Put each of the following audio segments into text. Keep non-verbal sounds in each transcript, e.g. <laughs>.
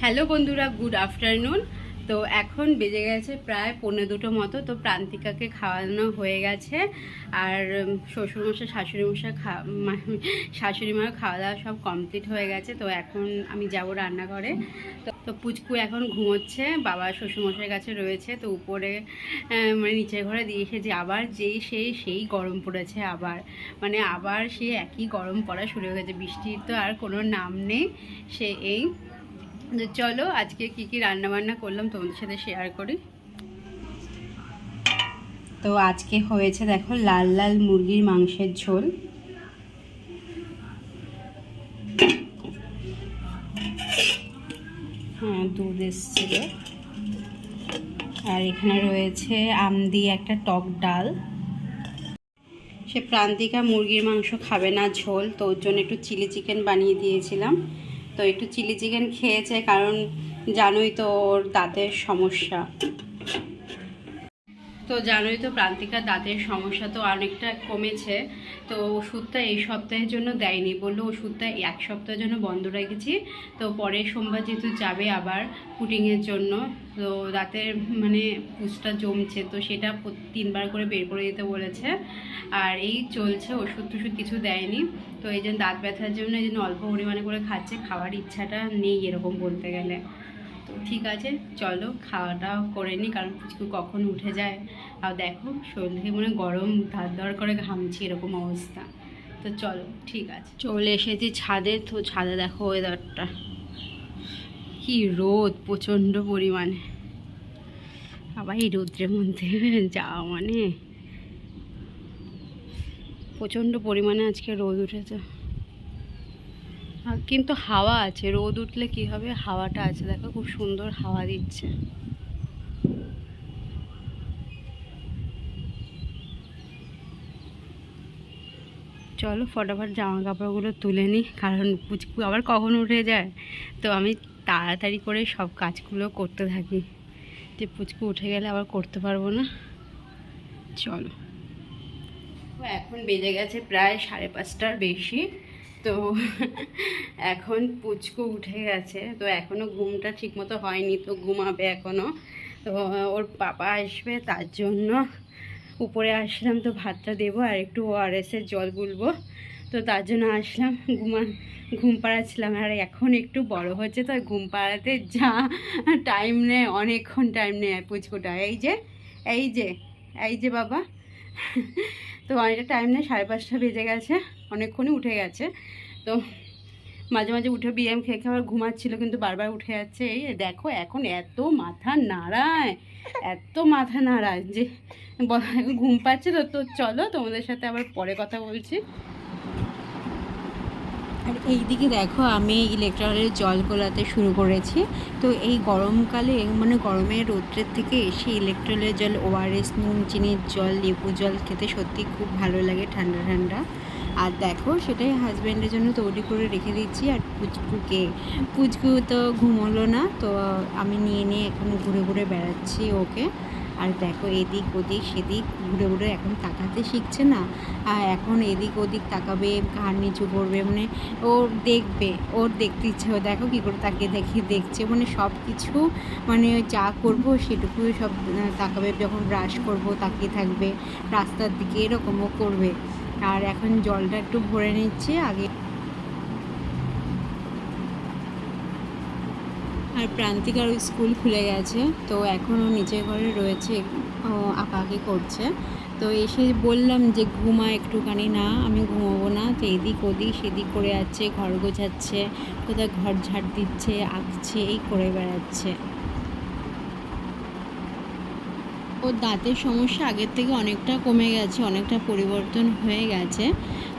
Hello বন্ধুরা, good afternoon. তো এখন বেজে গেছে প্রায় পৌনে দুটো মতো, তো প্রান্তিকাকে খাওয়ানো হয়ে গেছে। আর শ্বশুরমশাই, শাশুড়িমশাই খা, মা- শাশুড়ি মার খাওয়া দাওয়া সব কমপ্লিট হয়ে গেছে। তো এখন আমি যাব রান্নাঘরে। তো তো পুচকু এখন ঘুমোচ্ছে, বাবা শ্বশুরমশাইয়ের কাছে রয়েছে। তো উপরে মানে নিচের ঘরে দিয়ে এসেছি আবার যেই সেই সেই গরম পড়েছে আবার। মানে আবার সে একই গরম পড়া শুরু হয়ে গেছে। বৃষ্টির তো আর কোনো নাম নেই, সে এই। চলো, আজকে কি কি রান্না বান্না করলাম তোমাদের সাথে শেয়ার করি। তো আজকে হয়েছে দেখো, লাল লাল মুরগির মাংসের ঝোল। হ্যাঁ দুধ এসছিল। আর এখানে রয়েছে আম দিয়ে একটা টক ডাল। সে প্রান্তিকা মুরগির মাংস খাবে না ঝোল, তো ওর জন্য একটু চিলি চিকেন বানিয়ে দিয়েছিলাম। তো একটু চিলি চিকেন খেয়েছে কারণ জানোই তো ওর দাঁতের সমস্যা। তো জানোই তো প্রান্তিকার দাঁতের সমস্যা তো অনেকটা কমেছে, তো ওষুধটা এই সপ্তাহের জন্য দেয়নি, বলল ওষুধটা এক সপ্তাহের জন্য বন্ধ রেখেছি, তো পরের সোমবার যেহেতু যাবে আবার পুটিংয়ের জন্য, তো দাঁতের মানে পুষটা জমছে, তো সেটা তিনবার করে বের করে দিতে বলেছে, আর এই চলছে, ওষুধ টষুধ কিছু দেয়নি, তো এই জন্য দাঁত ব্যথার জন্য এই জন্য অল্প পরিমাণে করে খাচ্ছে, খাওয়ার ইচ্ছাটা নেই এরকম বলতে গেলে। ঠিক আছে, চলো খাওয়া দাওয়া করে নিই কারণ পুচকু কখন উঠে যায়। আর দেখো শরীর থেকে মনে গরম, ধার ধর করে ঘামছি, এরকম অবস্থা। তো চলো, ঠিক আছে। চলে এসেছি ছাদে, তো ছাদে দেখো ওয়েদারটা কি রোদ, প্রচণ্ড পরিমাণে। আবার এই রৌদ্রের মধ্যে <laughs> যাওয়া মানে। প্রচণ্ড পরিমাণে আজকে রোদ উঠেছে। কিন্তু হাওয়া আছে, রোদ উঠলে কি হবে? হাওয়াটা আছে, দেখো খুব সুন্দর হাওয়া দিচ্ছে। চলো ফটাফট জামা কাপড়গুলো তুলে নিই কারণ পুচকু আবার কখন উঠে যায়? তো আমি তাড়াতাড়ি করে সব কাজগুলো করতে থাকি। যে পুচকু উঠে গেলে আবার করতে পারব না। চলো। এখন বেজে গেছে প্রায় সাড়ে পাঁচটার বেশি। তো <laughs> এখন পুচকু উঠে গেছে, তো এখনও ঘুমটা ঠিকমতো হয়নি, তো ঘুমাবে এখনও তো ওর পাপা আসবে, তার জন্য উপরে আসলাম, তো ভাতটা দেবো আর একটু ওআরএসের জল গুলবো। তো তার জন্য আসলাম ঘুমা ঘুম পাড়াচ্ছিলাম। আর এখন একটু বড় হচ্ছে, তো ঘুম পাড়াতে যা টাইম নেয়, অনেকক্ষণ টাইম নেয় পুচকুটা। এই যে এই যে এই যে বাবা। তো অনেকটা টাইম নেই, সাড়ে পাঁচটা বেজে গেছে, অনেকক্ষণই উঠে গেছে। তো মাঝে মাঝে উঠে বিএম খেয়ে খেয়ে আবার ঘুমাচ্ছিল, কিন্তু বারবার উঠে যাচ্ছে। এই দেখো, এখন এত মাথা নাড়ায়, এত মাথা নাড়ায় যে ঘুম পাচ্ছে তো তো চলো তোমাদের সাথে আবার পরে কথা বলছি। আর এই দিকে দেখো আমি ইলেকট্রলের জল গোলাতে শুরু করেছি। তো এই গরমকালে মানে গরমের রৌদ্রের থেকে এসে ইলেকট্রলের জল ওআরএস নুন, চিনির জল লেবু জল খেতে সত্যি খুব ভালো লাগে ঠান্ডা ঠান্ডা। আর দেখো, সেটাই হাজব্যান্ডের জন্য তৈরি করে রেখে দিচ্ছি। আর পুচকুকে, পুচকু তো ঘুমোলো না, তো আমি নিয়ে নিয়ে এখন ঘুরে ঘুরে বেড়াচ্ছি ওকে। আর দেখো, এদিক ওদিক সেদিক ঘুরে ঘুরে এখন তাকাতে শিখছে না। আর এখন এদিক ওদিক তাকাবে, ঘাড় নিচু করবে মানে ও দেখবে, ওর দেখতে ইচ্ছে দেখো কী করে তাকিয়ে দেখি, দেখছে মানে সব কিছু মানে যা করব সেটুকু সব তাকাবে। যখন ব্রাশ করব, তাকিয়ে থাকবে। রাস্তার দিকে এরকমও করবে। আর এখন জলটা একটু ভরে নিচ্ছি, আগে আর প্রান্তিকার স্কুল খুলে গেছে, তো এখনও নিচের ঘরে রয়েছে আঁকাআঁকি করছে। তো এসে বললাম যে ঘুমা একটুখানি, না, আমি ঘুমোবো না, তো এদিক ওদিক সেদিক করে যাচ্ছে, ঘর গোছাচ্ছে কোথায় ঘর ঝাড় দিচ্ছে, আঁকছে, এই করে বেড়াচ্ছে। ওর দাঁতের সমস্যা আগের থেকে অনেকটা কমে গেছে, অনেকটা পরিবর্তন হয়ে গেছে।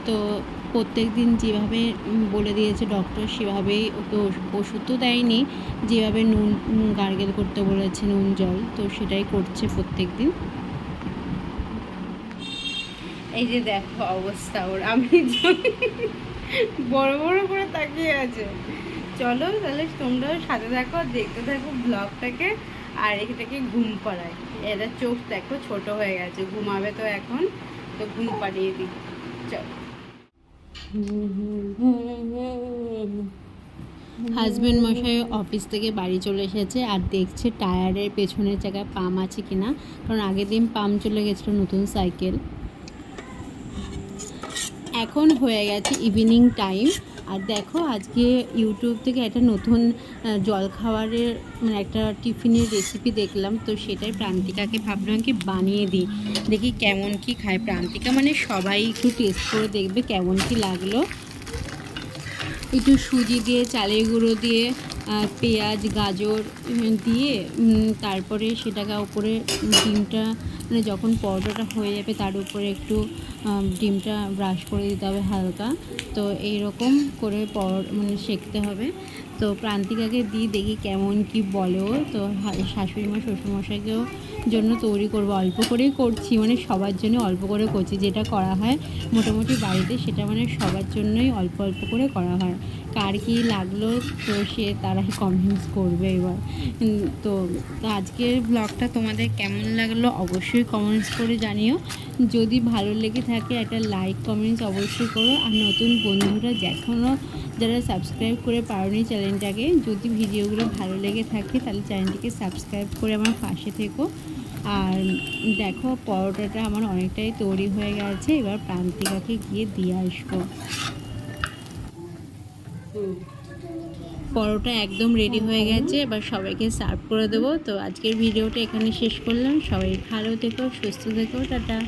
তো প্রত্যেক দিন যেভাবে বলে দিয়েছে ডক্টর সেভাবেই ওকে ওষ- ওষুধ তো দেয়নি। যেভাবে নুন গার্গেল করতে বলেছে, নুন জল, তো সেটাই করছে প্রত্যেক দিন এই যে দেখো অবস্থা ওর, আমি <laughs> বড় বড় করে তাকিয়ে আছে। চলো তাহলে তোমরাও সাথে আর দেখতে থাকো ব্লগটাকে আর এটাকে ঘুম পাড়ায়। এরা চোখ দেখো, ছোট হয়ে গেছে। ঘুমাবে তো এখন। তো ঘুম পাড়িয়ে দিই। হাজব্যান্ড মশাই অফিস থেকে বাড়ি চলে এসেছে আর দেখছে টায়ারের পেছনের জায়গায় পাম্প আছে কিনা। কারণ আগের দিন পাম্প চলে গেছিল নতুন সাইকেল এখন হয়ে গেছে ইভিনিং টাইম আর দেখো আজকে ইউটিউব থেকে একটা নতুন জলখাবারের মানে একটা টিফিনের রেসিপি দেখলাম। তো সেটাই প্রান্তিকাকে ভাবলাম কি বানিয়ে দিই। দেখি কেমন কি খায় প্রান্তিকা। মানে সবাই একটু টেস্ট করে দেখবে কেমন কি লাগল। একটু সুজি দিয়ে, চালের গুঁড়ো দিয়ে পেঁয়াজ, গাজর দিয়ে তারপরে সেটাকে উপরে ডিমটা মানে যখন পরোটাটা হয়ে যাবে তার উপরে একটু ডিমটা ব্রাশ করে দিতে হবে হালকা। তো এইরকম করে পর মানে সেঁকতে হবে। তো প্রান্তিকাকে দিই, দেখি কেমন কি বলো তো হা- শাশুড়ি মা, শ্বশুরমশাইকেও জন্য তৈরি করব। অল্প করেই করছি মানে সবার জন্য অল্প করে করছি। যেটা করা হয় মোটামুটি বাড়িতে সেটা মানে সবার জন্যই অল্প অল্প করে করা হয়। কার কী লাগল? তো সে তারাই কমেন্টস করবে এবার। তো আজকের ব্লগটা তোমাদের কেমন লাগল অবশ্যই কমেন্টস করে জানিও। যদি ভালো লেগে থাকে একটা লাইক কমেন্টস অবশ্যই করো। আর নতুন বন্ধুরা এখনও যারা সাবস্ক্রাইব করে পারোনি চ্যানেলটাকে যদি ভিডিওগুলো ভালো লেগে থাকে তাহলে চ্যানেলটিকে সাবস্ক্রাইব করে আমার পাশে থেকো। আর দেখো পরোটাটা আমার অনেকটাই তৈরি হয়ে গেছে, এবার প্রান্তিকাকে গিয়ে দিয়ে আসব। পরোটা একদম রেডি হয়ে গেছে, এবার সবাইকে সার্ভ করে দেবো। তো আজকের ভিডিওটা এখানে শেষ করলাম। সবাই ভালো থেকো, সুস্থ থেকো, টাটা।